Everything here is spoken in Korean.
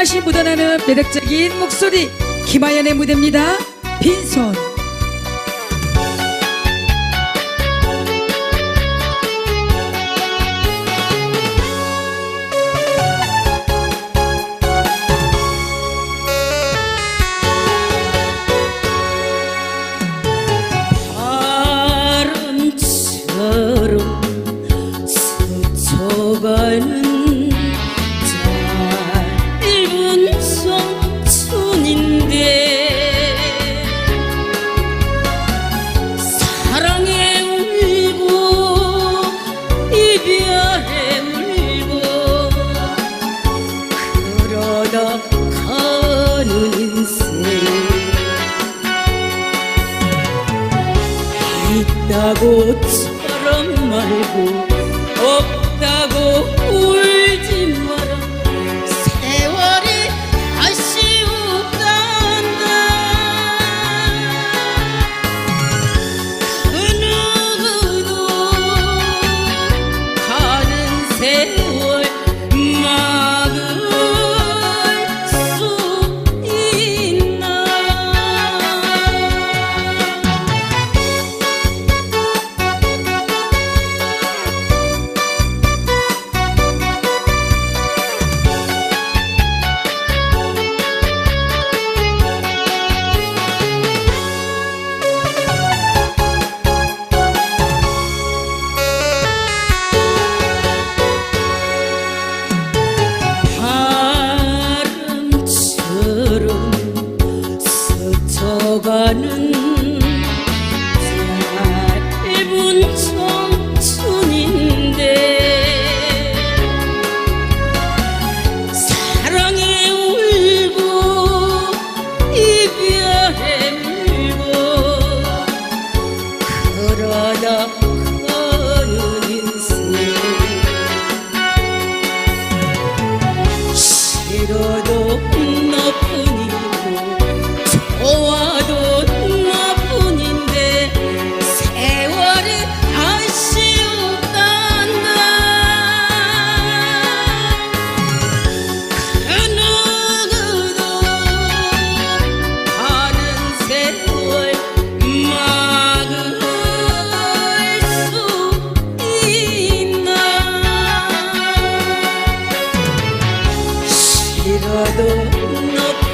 맛이 묻어나는 매력적인 목소리 김하연의 무대입니다. 빈손 있다고 처럼 말고 없다고 스쳐가는 짧은 청춘인데 사랑에 울고 이별에 울고 그러다 가는 인생 싫어도 싫어도 너뿐